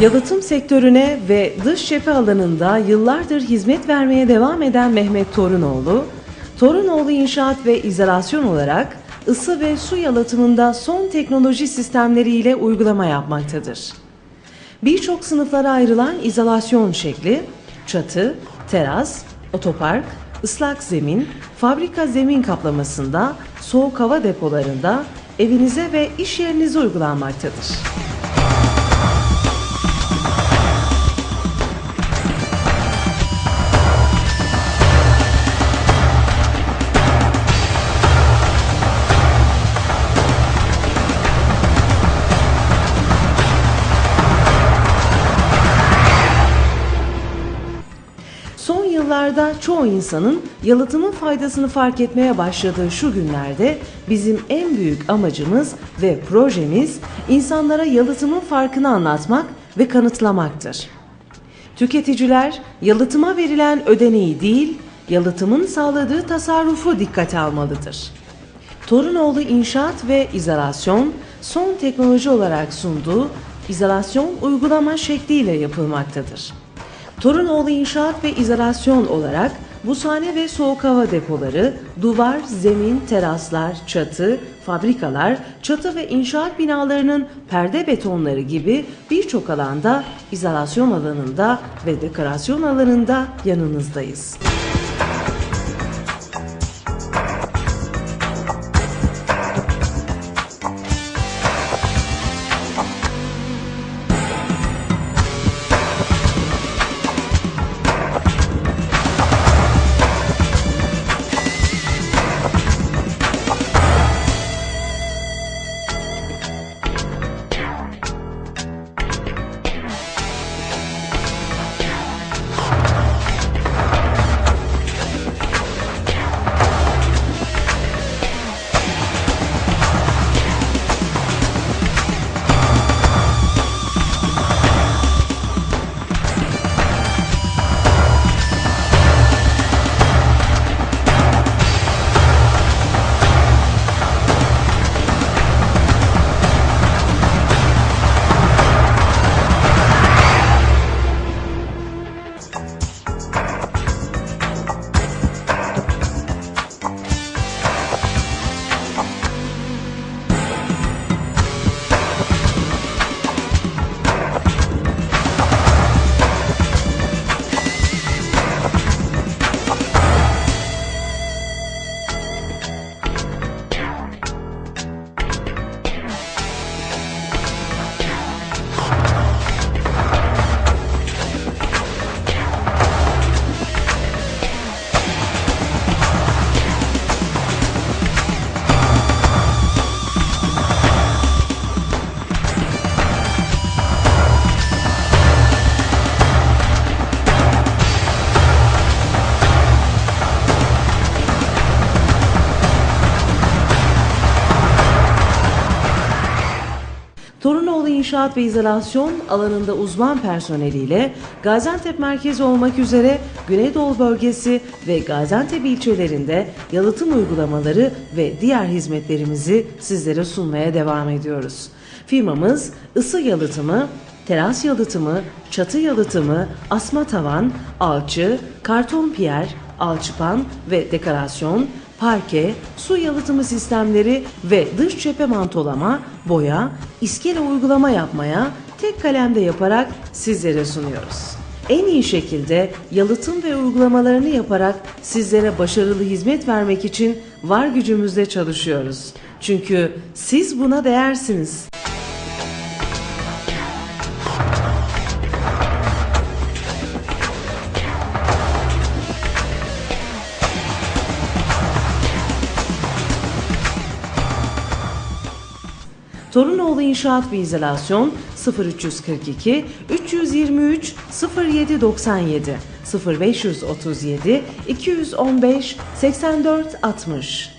Yalıtım sektörüne ve dış cephe alanında yıllardır hizmet vermeye devam eden Mehmet Torunoğlu, Torunoğlu İnşaat ve İzolasyon olarak ısı ve su yalıtımında son teknoloji sistemleriyle uygulama yapmaktadır. Birçok sınıflara ayrılan izolasyon şekli, çatı, teras, otopark, ıslak zemin, fabrika zemin kaplamasında, soğuk hava depolarında, evinize ve iş yerinize uygulanmaktadır. Yıllarda çoğu insanın yalıtımın faydasını fark etmeye başladığı şu günlerde bizim en büyük amacımız ve projemiz insanlara yalıtımın farkını anlatmak ve kanıtlamaktır. Tüketiciler yalıtıma verilen ödeneği değil, yalıtımın sağladığı tasarrufu dikkate almalıdır. Torunoğlu İnşaat ve İzolasyon son teknoloji olarak sunduğu izolasyon uygulama şekliyle yapılmaktadır. Torunoğlu İnşaat ve İzolasyon olarak buzhane ve soğuk hava depoları, duvar, zemin, teraslar, çatı, fabrikalar, çatı ve inşaat binalarının perde betonları gibi birçok alanda izolasyon alanında ve dekorasyon alanında yanınızdayız. İnşaat ve İzolasyon alanında uzman personeliyle Gaziantep merkezi olmak üzere Güneydoğu bölgesi ve Gaziantep ilçelerinde yalıtım uygulamaları ve diğer hizmetlerimizi sizlere sunmaya devam ediyoruz. Firmamız ısı yalıtımı, teras yalıtımı, çatı yalıtımı, asma tavan, alçı, karton piyer, alçıpan ve dekorasyon, parke, su yalıtımı sistemleri ve dış cephe mantolama, boya, iskele uygulama yapmaya tek kalemde yaparak sizlere sunuyoruz. En iyi şekilde yalıtım ve uygulamalarını yaparak sizlere başarılı hizmet vermek için var gücümüzle çalışıyoruz. Çünkü siz buna değersiniz. Torunoğlu İnşaat ve İzolasyon 0342 323 0797 0537 215 84 60